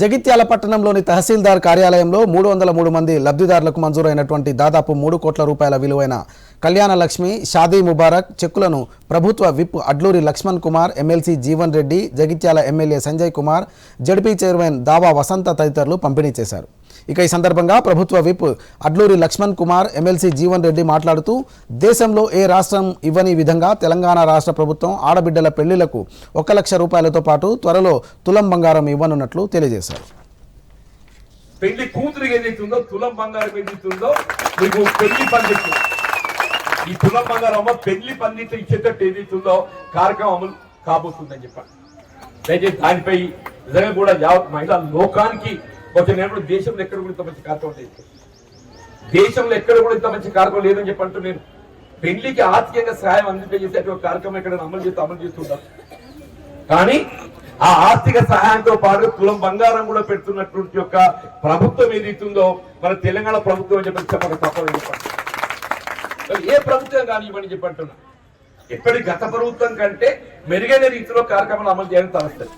జగిత్యాల పట్టణంలోని తహసీల్దార్ కార్యాలయంలో మూడు వందల మూడు మంది లబ్ధిదారులకు మంజూరైనటువంటి దాదాపు మూడు కోట్ల రూపాయల విలువైన కళ్యాణ లక్ష్మి షాదీ ముబారక్ చెక్కులను ప్రభుత్వ whip Adluri Laxman Kumar MLC Jeevan Reddy Jagtial MLA Sanjay Kumar ZP chairman Dava Vasantha తదితరులు పంపిణీ చేశారు. ఇక ఈ సందర్భంగా ప్రభుత్వ విప్ అడ్లూరి లక్ష్మణ్ కుమార్ ఎమ్మెల్సీ జీవన్ రెడ్డి మాట్లాడుతూ దేశంలో ఏ రాష్ట్రం ఇవ్వని విధంగా తెలంగాణ రాష్ట్ర ప్రభుత్వం ఆడబిడ్డల పెళ్ళిలకు ఒక లక్ష రూపాయలతో పాటు త్వరలో తులం బంగారం ఇవ్వనున్నట్లు తెలియజేశారు. పెళ్ళి కూతురు ఏదైతుందో తులం బంగారం ఏదైతుందో మీకు పెళ్ళి పండితు ఈ తులం బంగారం అమ్మ పెళ్ళి పండితు ఇచ్చేటట్టు ఏదైతుందో కార్యక్రమం అమలు కాబోతుందని చెప్పాను దయచేసి దానిపై నిజంగా కూడా మహిళా లోకానికి ఒక దేశంలో ఎక్కడ కూడా ఇంత మంచి కార్యక్రమం లేదు. దేశంలో ఎక్కడ కూడా ఇంత మంచి కార్యక్రమం లేదని చెప్పి అంటూ నేను పెళ్ళికి ఆర్థికంగా సహాయం అందించేటువంటి కార్యక్రమం ఎక్కడ అమలు చేస్తూ అమలు చేస్తుంటారు కానీ ఆ ఆర్థిక సహాయంతో పాటు కులం బంగారం కూడా పెడుతున్నటువంటి యొక్క ప్రభుత్వం ఏదైతుందో మన తెలంగాణ ప్రభుత్వం అని చెప్పి చెప్పక తప్పని చెప్పండి ఏ ప్రభుత్వం కానీ చెప్పి చెప్పంటున్నా ఎప్పటి గత ప్రభుత్వం కంటే మెరుగైన రీతిలో కార్యక్రమాలు అమలు చేయడం తలస్తుంది.